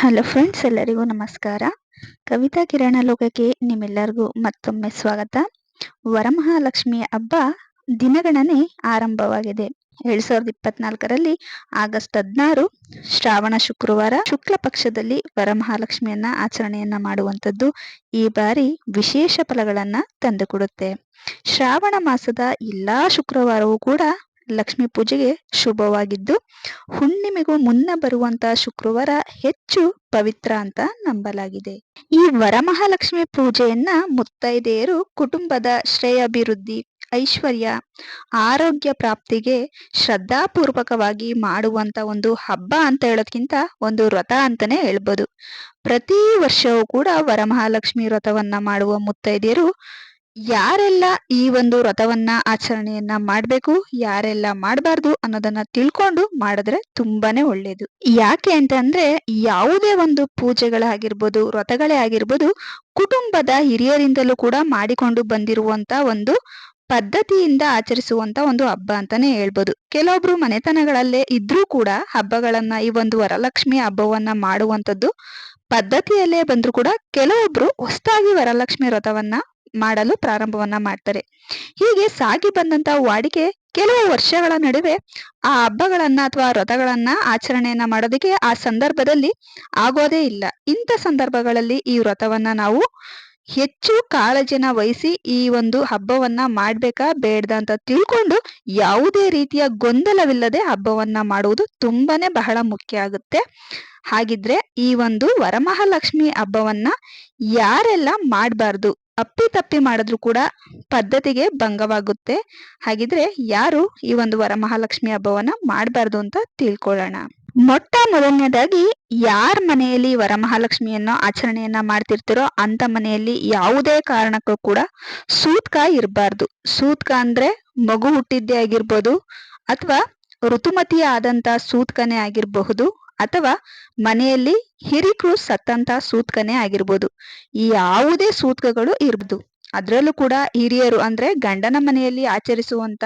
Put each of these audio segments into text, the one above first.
Hello friends, ಎಲ್ಲರಿಗೂ ನಮಸ್ಕಾರ. ಕವಿತಾ ಕಿರಣ ಲೋಕಕ್ಕೆ ನಿಮ್ಮೆಲ್ಲರಿಗೂ ಮತ್ತೊಮ್ಮೆ ಸ್ವಾಗತ. ವರಮಹಾಲಕ್ಷ್ಮಿಯ ಹಬ್ಬ ದಿನಗಣನೆ ಆರಂಭವಾಗಿದೆ. ಎರಡ್ ಸಾವಿರದ ಇಪ್ಪತ್ನಾಲ್ಕರಲ್ಲಿ ಆಗಸ್ಟ್ ಹದಿನಾರು, ಶ್ರಾವಣ ಶುಕ್ರವಾರ ಶುಕ್ಲ ಪಕ್ಷದಲ್ಲಿ ವರಮಹಾಲಕ್ಷ್ಮಿಯನ್ನ ಆಚರಣೆಯನ್ನ ಮಾಡುವಂಥದ್ದು ಈ ಬಾರಿ ವಿಶೇಷ ಫಲಗಳನ್ನ ತಂದುಕೊಡುತ್ತೆ. ಶ್ರಾವಣ ಮಾಸದ ಎಲ್ಲಾ ಶುಕ್ರವಾರವೂ ಕೂಡ ಲಕ್ಷ್ಮಿ ಪೂಜೆಗೆ ಶುಭವಾಗಿದ್ದು, ಹುಣ್ಣಿಮೆಗೂ ಮುನ್ನ ಬರುವಂತಹ ಶುಕ್ರವಾರ ಹೆಚ್ಚು ಪವಿತ್ರ ಅಂತ ನಂಬಲಾಗಿದೆ. ಈ ವರಮಹಾಲಕ್ಷ್ಮಿ ಪೂಜೆಯನ್ನ ಮುತ್ತೈದೆಯರು ಕುಟುಂಬದ ಶ್ರೇಯಾಭಿವೃದ್ಧಿ, ಐಶ್ವರ್ಯ, ಆರೋಗ್ಯ ಪ್ರಾಪ್ತಿಗೆ ಶ್ರದ್ಧಾಪೂರ್ವಕವಾಗಿ ಮಾಡುವಂತ ಒಂದು ಹಬ್ಬ ಅಂತ ಹೇಳೋದ್ಕಿಂತ ಒಂದು ವ್ರತ ಅಂತಾನೆ ಹೇಳ್ಬೋದು. ಪ್ರತಿ ವರ್ಷವೂ ಕೂಡ ವರಮಹಾಲಕ್ಷ್ಮಿ ವ್ರತವನ್ನ ಮಾಡುವ ಮುತ್ತೈದೆಯರು ಯಾರೆಲ್ಲ ಈ ಒಂದು ವ್ರತವನ್ನ, ಆಚರಣೆಯನ್ನ ಮಾಡ್ಬೇಕು, ಯಾರೆಲ್ಲ ಮಾಡಬಾರ್ದು ಅನ್ನೋದನ್ನ ತಿಳ್ಕೊಂಡು ಮಾಡಿದ್ರೆ ತುಂಬಾನೇ ಒಳ್ಳೇದು. ಯಾಕೆ ಅಂತಂದ್ರೆ ಯಾವುದೇ ಒಂದು ಪೂಜೆಗಳಾಗಿರ್ಬೋದು, ವ್ರತಗಳೇ ಆಗಿರ್ಬೋದು, ಕುಟುಂಬದ ಹಿರಿಯರಿಂದಲೂ ಕೂಡ ಮಾಡಿಕೊಂಡು ಬಂದಿರುವಂತ ಒಂದು ಪದ್ಧತಿಯಿಂದ ಆಚರಿಸುವಂತ ಒಂದು ಹಬ್ಬ ಅಂತಾನೆ ಹೇಳ್ಬೋದು. ಕೆಲವೊಬ್ರು ಮನೆತನಗಳಲ್ಲೇ ಇದ್ರೂ ಕೂಡ ಹಬ್ಬಗಳನ್ನ, ಈ ಒಂದು ವರಲಕ್ಷ್ಮಿ ಹಬ್ಬವನ್ನ ಮಾಡುವಂತದ್ದು ಪದ್ಧತಿಯಲ್ಲೇ ಬಂದರೂ ಕೂಡ ಕೆಲವೊಬ್ರು ಹೊಸದಾಗಿ ವರಲಕ್ಷ್ಮಿ ವ್ರತವನ್ನ ಮಾಡಲು ಪ್ರಾರಂಭವನ್ನ ಮಾಡ್ತಾರೆ. ಹೀಗೆ ಸಾಗಿ ಬಂದಂತ ವಾಡಿಕೆ ಕೆಲವು ವರ್ಷಗಳ ನಡುವೆ ಆ ಹಬ್ಬಗಳನ್ನ ಅಥವಾ ವ್ರತಗಳನ್ನ ಆಚರಣೆಯನ್ನ ಮಾಡೋದಕ್ಕೆ ಆ ಸಂದರ್ಭದಲ್ಲಿ ಆಗೋದೇ ಇಲ್ಲ. ಇಂಥ ಸಂದರ್ಭಗಳಲ್ಲಿ ಈ ವ್ರತವನ್ನ ನಾವು ಹೆಚ್ಚು ಕಾಳಜಿನ ವಹಿಸಿ ಈ ಒಂದು ಹಬ್ಬವನ್ನ ಮಾಡ್ಬೇಕಾ ಬೇಡ್ದ ಅಂತ ತಿಳ್ಕೊಂಡು ಯಾವುದೇ ರೀತಿಯ ಗೊಂದಲವಿಲ್ಲದೆ ಹಬ್ಬವನ್ನ ಮಾಡುವುದು ತುಂಬಾನೇ ಬಹಳ ಮುಖ್ಯ ಆಗುತ್ತೆ. ಹಾಗಿದ್ರೆ ಈ ಒಂದು ವರಮಹಾಲಕ್ಷ್ಮಿ ಹಬ್ಬವನ್ನ ಯಾರೆಲ್ಲ ಮಾಡಬಾರ್ದು, ಅಪ್ಪಿ ತಪ್ಪಿ ಮಾಡಿದ್ರು ಕೂಡ ಪದ್ಧತಿಗೆ ಭಂಗವಾಗುತ್ತೆ. ಹಾಗಿದ್ರೆ ಯಾರು ಈ ಒಂದು ವರಮಹಾಲಕ್ಷ್ಮಿ ಹಬ್ಬವನ್ನ ಮಾಡಬಾರ್ದು ಅಂತ ತಿಳ್ಕೊಳ್ಳೋಣ. ಮೊಟ್ಟ ಮೊದಲನೇದಾಗಿ ಯಾರ ಮನೆಯಲ್ಲಿ ವರಮಹಾಲಕ್ಷ್ಮಿಯನ್ನು ಆಚರಣೆಯನ್ನ ಮಾಡ್ತಿರ್ತಿರೋ ಅಂತ ಮನೆಯಲ್ಲಿ ಯಾವುದೇ ಕಾರಣಕ್ಕೂ ಕೂಡ ಸೂತ್ಕ ಇರಬಾರ್ದು. ಸೂತ್ಕ ಅಂದ್ರೆ ಮಗು ಹುಟ್ಟಿದ್ದೇ ಆಗಿರ್ಬೋದು ಅಥವಾ ಋತುಮತಿ ಆದಂತ ಸೂತ್ಕನೇ ಆಗಿರಬಹುದು ಅಥವಾ ಮನೆಯಲ್ಲಿ ಹಿರಿಕರು ಸತ್ತಂತ ಸೂತ್ಕನೇ ಆಗಿರ್ಬೋದು. ಯಾವುದೇ ಸೂತ್ಕಗಳು ಇರ್ಬೋದು ಅದ್ರಲ್ಲೂ ಕೂಡ ಹಿರಿಯರು ಅಂದ್ರೆ ಗಂಡನ ಮನೆಯಲ್ಲಿ ಆಚರಿಸುವಂತ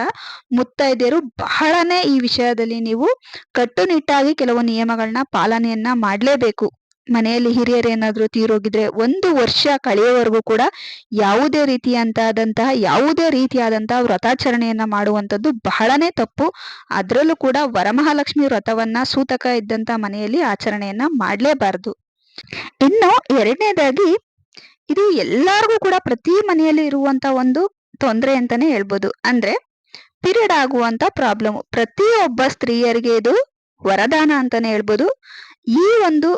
ಮುತ್ತೈದೆಯರು ಬಹಳನೇ ಈ ವಿಷಯದಲ್ಲಿ ನೀವು ಕಟ್ಟುನಿಟ್ಟಾಗಿ ಕೆಲವು ನಿಯಮಗಳನ್ನ ಪಾಲನೆಯನ್ನ ಮಾಡಲೇಬೇಕು. ಮನೆಯಲ್ಲಿ ಹಿರಿಯರು ಏನಾದ್ರು ತೀರೋಗಿದ್ರೆ ಒಂದು ವರ್ಷ ಕಳೆಯುವವರೆಗೂ ಕೂಡ ಯಾವುದೇ ರೀತಿಯಂತಾದಂತಹ, ಯಾವುದೇ ರೀತಿಯಾದಂತಹ ವ್ರತಾಚರಣೆಯನ್ನ ಮಾಡುವಂಥದ್ದು ಬಹಳನೇ ತಪ್ಪು. ಅದರಲ್ಲೂ ಕೂಡ ವರಮಹಾಲಕ್ಷ್ಮಿ ವ್ರತವನ್ನ ಸೂತಕ ಇದ್ದಂತ ಮನೆಯಲ್ಲಿ ಆಚರಣೆಯನ್ನ ಮಾಡಲೇಬಾರದು. ಇನ್ನು ಎರಡನೇದಾಗಿ ಇದು ಎಲ್ಲಾರ್ಗೂ ಕೂಡ ಪ್ರತಿ ಮನೆಯಲ್ಲಿ ಇರುವಂತ ಒಂದು ತೊಂದರೆ ಅಂತಾನೆ ಹೇಳ್ಬೋದು. ಅಂದ್ರೆ ಪಿರಿಯಡ್ ಆಗುವಂತ ಪ್ರಾಬ್ಲಮ್ ಪ್ರತಿಯೊಬ್ಬ ಸ್ತ್ರೀಯರಿಗೆ ಇದು ವರದಾನ ಅಂತಾನೆ ಹೇಳ್ಬೋದು. ಈ ಒಂದು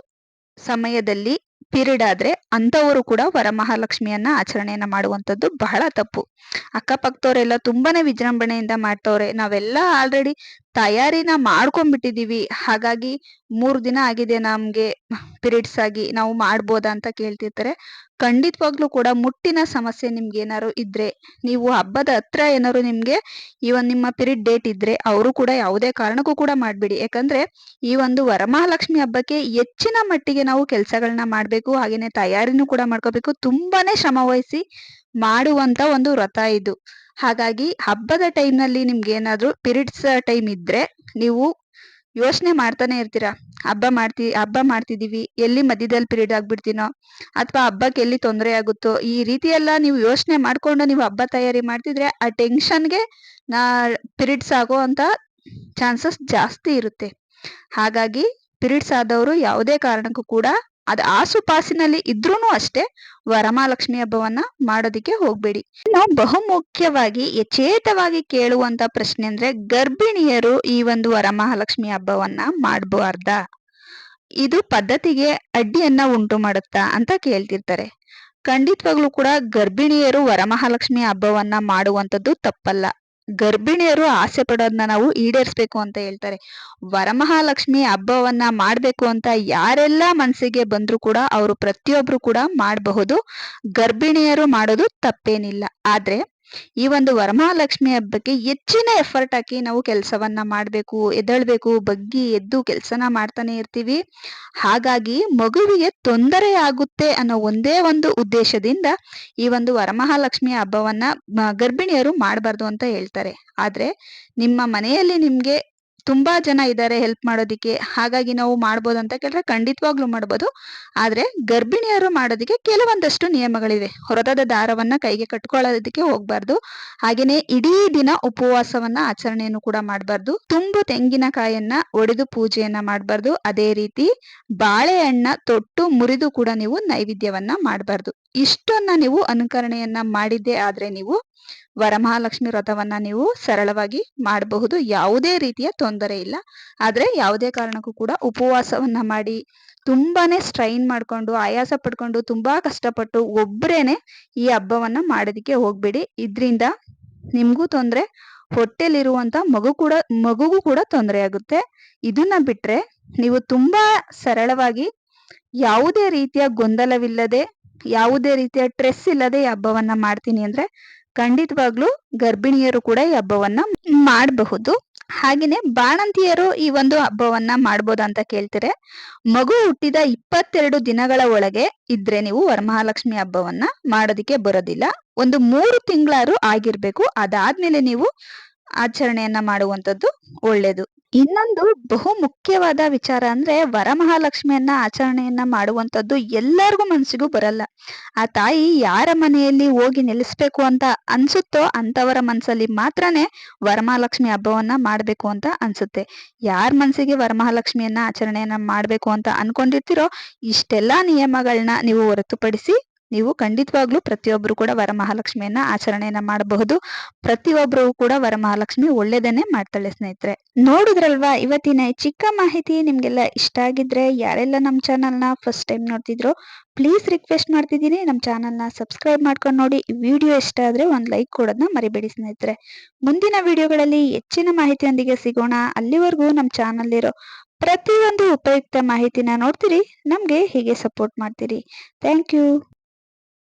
ಸಮಯದಲ್ಲಿ ಪೀರಿಯಡ್ ಆದ್ರೆ ಅಂತವರು ಕೂಡ ವರಮಹಾಲಕ್ಷ್ಮಿಯನ್ನ ಆಚರಣೆಯನ್ನ ಮಾಡುವಂತದ್ದು ಬಹಳ ತಪ್ಪು. ಅಕ್ಕಪಕ್ಕದವರೆಲ್ಲ ತುಂಬಾನೇ ವಿಜೃಂಭಣೆಯಿಂದ ಮಾಡ್ತವ್ರೆ. ನಾವೆಲ್ಲ ಆಲ್ರೆಡಿ ತಯಾರಿನ ಮಾಡ್ಕೊಂಡ್ಬಿಟ್ಟಿದೀವಿ ಹಾಗಾಗಿ ಮೂರ್ ದಿನ ಆಗಿದೆ ನಮ್ಗೆ ಪಿರಿಯಡ್ಸ್ ಆಗಿ ನಾವು ಮಾಡ್ಬೋದಾ ಅಂತ ಕೇಳ್ತಿರ್ತಾರೆ. ಖಂಡಿತವಾಗ್ಲೂ ಕೂಡ ಮುಟ್ಟಿನ ಸಮಸ್ಯೆ ನಿಮ್ಗೆ ಏನಾದ್ರು ಇದ್ರೆ, ನೀವು ಹಬ್ಬದ ಹತ್ರ ಏನಾದ್ರು ನಿಮ್ಗೆ ಈ ಒಂದು ನಿಮ್ಮ ಪಿರಿಯಡ್ ಡೇಟ್ ಇದ್ರೆ ಅವರು ಕೂಡ ಯಾವುದೇ ಕಾರಣಕ್ಕೂ ಕೂಡ ಮಾಡಬೇಡಿ. ಯಾಕಂದ್ರೆ ಈ ಒಂದು ವರಮಹಾಲಕ್ಷ್ಮಿ ಹಬ್ಬಕ್ಕೆ ಹೆಚ್ಚಿನ ಮಟ್ಟಿಗೆ ನಾವು ಕೆಲಸಗಳನ್ನ ಮಾಡ್ಬೇಕು, ಹಾಗೇನೆ ತಯಾರಿನೂ ಕೂಡ ಮಾಡ್ಕೋಬೇಕು. ತುಂಬಾನೇ ಶ್ರಮ ವಹಿಸಿ ಮಾಡುವಂತ ಒಂದು ವ್ರತ ಇದು. ಹಾಗಾಗಿ ಹಬ್ಬದ ಟೈಮ್ನಲ್ಲಿ ನಿಮ್ಗೆ ಏನಾದ್ರು ಪಿರಿಯಡ್ಸ್ ಟೈಮ್ ಇದ್ರೆ ನೀವು ಯೋಚನೆ ಮಾಡ್ತಾನೆ ಇರ್ತೀರಾ? ಹಬ್ಬ ಮಾಡ್ತಿ, ಹಬ್ಬ ಮಾಡ್ತಿದೀವಿ, ಎಲ್ಲಿ ಮಧ್ಯದಲ್ಲಿ ಪಿರಿಯಡ್ ಆಗ್ಬಿಡ್ತೀನೋ? ಅಥವಾ ಹಬ್ಬಕ್ಕೆ ಎಲ್ಲಿ ತೊಂದರೆ ಆಗುತ್ತೋ? ಈ ರೀತಿ ಎಲ್ಲ ನೀವು ಯೋಚನೆ ಮಾಡಿಕೊಂಡು ನೀವು ಹಬ್ಬ ತಯಾರಿ ಮಾಡ್ತಿದ್ರೆ ಆ ಟೆನ್ಷನ್ಗೆ ನಾ ಪಿರಿಯಡ್ಸ್ ಆಗೋ ಅಂತ ಚಾನ್ಸಸ್ ಜಾಸ್ತಿ ಇರುತ್ತೆ. ಹಾಗಾಗಿ ಪಿರಿಯಡ್ಸ್ ಆದವರು ಯಾವುದೇ ಕಾರಣಕ್ಕೂ ಕೂಡ ಅದ್ ಆಸುಪಾಸಿನಲ್ಲಿ ಇದ್ರೂನು ಅಷ್ಟೇ ವರಮಹಾಲಕ್ಷ್ಮಿ ಹಬ್ಬವನ್ನ ಮಾಡೋದಿಕ್ಕೆ ಹೋಗ್ಬೇಡಿ. ಇನ್ನು ಬಹುಮುಖ್ಯವಾಗಿ ಯಚೇತವಾಗಿ ಕೇಳುವಂತ ಪ್ರಶ್ನೆ ಅಂದ್ರೆ ಗರ್ಭಿಣಿಯರು ಈ ಒಂದು ವರಮಹಾಲಕ್ಷ್ಮಿ ಹಬ್ಬವನ್ನ ಮಾಡಬಾರ್ದ? ಇದು ಪದ್ಧತಿಗೆ ಅಡ್ಡಿಯನ್ನ ಉಂಟು ಮಾಡುತ್ತಾ ಅಂತ ಕೇಳ್ತಿರ್ತಾರೆ. ಖಂಡಿತವಾಗ್ಲೂ ಕೂಡ ಗರ್ಭಿಣಿಯರು ವರಮಹಾಲಕ್ಷ್ಮಿ ಹಬ್ಬವನ್ನ ಮಾಡುವಂತದ್ದು ತಪ್ಪಲ್ಲ. ಗರ್ಭಿಣಿಯರು ಆಸೆ ಪಡೋದನ್ನ ನಾವು ಈಡೇರಿಸ್ಬೇಕು ಅಂತ ಹೇಳ್ತಾರೆ. ವರಮಹಾಲಕ್ಷ್ಮಿ ಹಬ್ಬವನ್ನ ಮಾಡ್ಬೇಕು ಅಂತ ಯಾರೆಲ್ಲ ಮನಸ್ಸಿಗೆ ಬಂದ್ರು ಕೂಡ ಅವರು ಪ್ರತಿಯೊಬ್ರು ಕೂಡ ಮಾಡಬಹುದು. ಗರ್ಭಿಣಿಯರು ಮಾಡೋದು ತಪ್ಪೇನಿಲ್ಲ. ಆದ್ರೆ ಈ ಒಂದು ವರಮಹಾಲಕ್ಷ್ಮಿ ಹಬ್ಬಕ್ಕೆ ಹೆಚ್ಚಿನ ಎಫರ್ಟ್ ಹಾಕಿ ನಾವು ಕೆಲಸವನ್ನ ಮಾಡ್ಬೇಕು, ಎದ್ದೇಳ್ಬೇಕು, ಬಗ್ಗಿ ಎದ್ದು ಕೆಲಸನ ಮಾಡ್ತಾನೆ ಇರ್ತೀವಿ. ಹಾಗಾಗಿ ಮಗುವಿಗೆ ತೊಂದರೆ ಆಗುತ್ತೆ ಅನ್ನೋ ಒಂದೇ ಒಂದು ಉದ್ದೇಶದಿಂದ ಈ ಒಂದು ವರಮಹಾಲಕ್ಷ್ಮಿ ಹಬ್ಬವನ್ನ ಗರ್ಭಿಣಿಯರು ಮಾಡಬಾರ್ದು ಅಂತ ಹೇಳ್ತಾರೆ. ಆದ್ರೆ ನಿಮ್ಮ ಮನೆಯಲ್ಲಿ ನಿಮ್ಗೆ ತುಂಬಾ ಜನ ಇದ್ದಾರೆ ಹೆಲ್ಪ್ ಮಾಡೋದಿಕ್ಕೆ. ಹಾಗಾಗಿ ನಾವು ಮಾಡ್ಬೋದು ಅಂತ ಕೇಳಿದ್ರೆ ಖಂಡಿತವಾಗ್ಲೂ ಮಾಡ್ಬೋದು. ಆದ್ರೆ ಗರ್ಭಿಣಿಯರು ಮಾಡೋದಕ್ಕೆ ಕೆಲವೊಂದಷ್ಟು ನಿಯಮಗಳಿವೆ. ಹೊರತದ ದಾರವನ್ನ ಕೈಗೆ ಕಟ್ಕೊಳ್ಳೋದಕ್ಕೆ ಹೋಗ್ಬಾರ್ದು. ಹಾಗೇನೆ ಇಡೀ ದಿನ ಉಪವಾಸವನ್ನ ಆಚರಣೆಯನ್ನು ಕೂಡ ಮಾಡಬಾರ್ದು. ತುಂಬು ತೆಂಗಿನಕಾಯನ್ನ ಒಡೆದು ಪೂಜೆಯನ್ನ ಮಾಡಬಾರ್ದು. ಅದೇ ರೀತಿ ಬಾಳೆಹಣ್ಣ ತೊಟ್ಟು ಮುರಿದು ಕೂಡ ನೀವು ನೈವೇದ್ಯವನ್ನ ಮಾಡಬಾರ್ದು. ಇಷ್ಟನ್ನ ನೀವು ಅನುಕರಣೆಯನ್ನ ಮಾಡಿದ್ದೆ ಆದ್ರೆ ನೀವು ವರಮಹಾಲಕ್ಷ್ಮಿ ವ್ರತವನ್ನ ನೀವು ಸರಳವಾಗಿ ಮಾಡಬಹುದು. ಯಾವುದೇ ರೀತಿಯ ತೊಂದರೆ ಇಲ್ಲ. ಆದ್ರೆ ಯಾವುದೇ ಕಾರಣಕ್ಕೂ ಕೂಡ ಉಪವಾಸವನ್ನ ಮಾಡಿ, ತುಂಬಾನೇ ಸ್ಟ್ರೈನ್ ಮಾಡ್ಕೊಂಡು, ಆಯಾಸ ಪಡ್ಕೊಂಡು, ತುಂಬಾ ಕಷ್ಟಪಟ್ಟು ಒಬ್ರೇನೆ ಈ ಹಬ್ಬವನ್ನ ಮಾಡೋದಿಕ್ಕೆ ಹೋಗ್ಬೇಡಿ. ಇದ್ರಿಂದ ನಿಮ್ಗೂ ತೊಂದ್ರೆ, ಹೊಟ್ಟೆಲಿರುವಂತ ಮಗು ಕೂಡ, ಮಗುಗೂ ಕೂಡ ತೊಂದರೆ ಆಗುತ್ತೆ. ಇದನ್ನ ಬಿಟ್ರೆ ನೀವು ತುಂಬಾ ಸರಳವಾಗಿ ಯಾವುದೇ ರೀತಿಯ ಗೊಂದಲವಿಲ್ಲದೆ ಯಾವುದೇ ರೀತಿಯ ಟ್ರೆಸ್ ಇಲ್ಲದೆ ಈ ಹಬ್ಬವನ್ನ ಮಾಡ್ತೀನಿ ಅಂದ್ರೆ ಖಂಡಿತವಾಗ್ಲೂ ಗರ್ಭಿಣಿಯರು ಕೂಡ ಈ ಹಬ್ಬವನ್ನ ಮಾಡಬಹುದು. ಹಾಗೇನೆ ಬಾಣಂತಿಯರು ಈ ಒಂದು ಹಬ್ಬವನ್ನ ಮಾಡ್ಬೋದ ಅಂತ ಕೇಳ್ತಾರೆ. ಮಗು ಹುಟ್ಟಿದ ಇಪ್ಪತ್ತೆರಡು ದಿನಗಳ ಒಳಗೆ ಇದ್ರೆ ನೀವು ವರಮಹಾಲಕ್ಷ್ಮಿ ಹಬ್ಬವನ್ನ ಮಾಡೋದಿಕ್ಕೆ ಬರೋದಿಲ್ಲ. ಒಂದು ಮೂರು ತಿಂಗಳಾರು ಆಗಿರ್ಬೇಕು. ಅದಾದ್ಮೇಲೆ ನೀವು ಆಚರಣೆಯನ್ನ ಮಾಡುವಂತದ್ದು ಒಳ್ಳೇದು. ಇನ್ನೊಂದು ಬಹು ಮುಖ್ಯವಾದ ವಿಚಾರ ಅಂದ್ರೆ ವರಮಹಾಲಕ್ಷ್ಮಿಯನ್ನ ಆಚರಣೆಯನ್ನ ಮಾಡುವಂತದ್ದು ಎಲ್ಲರಿಗೂ ಮನಸ್ಸಿಗೂ ಬರಲ್ಲ. ಆ ತಾಯಿ ಯಾರ ಮನೆಯಲ್ಲಿ ಹೋಗಿ ನಿಲ್ಲಿಸ್ಬೇಕು ಅಂತ ಅನ್ಸುತ್ತೋ ಅಂತವರ ಮನಸ್ಸಲ್ಲಿ ಮಾತ್ರನೇ ವರಮಹಾಲಕ್ಷ್ಮಿ ಹಬ್ಬವನ್ನ ಮಾಡಬೇಕು ಅಂತ ಅನ್ಸುತ್ತೆ. ಯಾರ ಮನಸ್ಸಿಗೆ ವರಮಹಾಲಕ್ಷ್ಮಿಯನ್ನ ಆಚರಣೆಯನ್ನ ಮಾಡ್ಬೇಕು ಅಂತ ಅನ್ಕೊಂಡಿರ್ತೀರೋ ಇಷ್ಟೆಲ್ಲಾ ನಿಯಮಗಳನ್ನ ನೀವು ಹೊರತುಪಡಿಸಿ ನೀವು ಖಂಡಿತವಾಗ್ಲೂ ಪ್ರತಿಯೊಬ್ಬರು ಕೂಡ ವರಮಹಾಲಕ್ಷ್ಮಿಯನ್ನ ಆಚರಣೆಯನ್ನ ಮಾಡಬಹುದು. ಪ್ರತಿಯೊಬ್ರು ಕೂಡ ವರಮಹಾಲಕ್ಷ್ಮಿ ಒಳ್ಳೇದನ್ನೇ ಮಾಡ್ತಾಳೆ ಸ್ನೇಹಿತರೆ. ನೋಡಿದ್ರಲ್ವಾ, ಇವತ್ತಿನ ಚಿಕ್ಕ ಮಾಹಿತಿ ನಿಮ್ಗೆಲ್ಲ ಇಷ್ಟ ಆಗಿದ್ರೆ, ಯಾರೆಲ್ಲ ನಮ್ಮ ಚಾನಲ್ನ ಫಸ್ಟ್ ಟೈಮ್ ನೋಡ್ತಿದ್ರು ಪ್ಲೀಸ್ ರಿಕ್ವೆಸ್ಟ್ ಮಾಡ್ತಿದ್ದೀನಿ. ನಮ್ಮ ಚಾನಲ್ನ ಸಬ್ಸ್ಕ್ರೈಬ್ ಮಾಡ್ಕೊಂಡು ನೋಡಿ. ವಿಡಿಯೋ ಇಷ್ಟ ಆದ್ರೆ ಒಂದು ಲೈಕ್ ಕೊಡೋದನ್ನ ಮರಿಬೇಡಿ ಸ್ನೇಹಿತರೆ. ಮುಂದಿನ ವಿಡಿಯೋಗಳಲ್ಲಿ ಹೆಚ್ಚಿನ ಮಾಹಿತಿಯೊಂದಿಗೆ ಸಿಗೋಣ. ಅಲ್ಲಿವರೆಗೂ ನಮ್ಮ ಚಾನಲ್ ಇರೋ ಪ್ರತಿಯೊಂದು ಉಪಯುಕ್ತ ಮಾಹಿತಿನ ನೋಡ್ತೀರಿ. ನಮಗೆ ಹೀಗೆ ಸಪೋರ್ಟ್ ಮಾಡ್ತೀರಿ. Thank you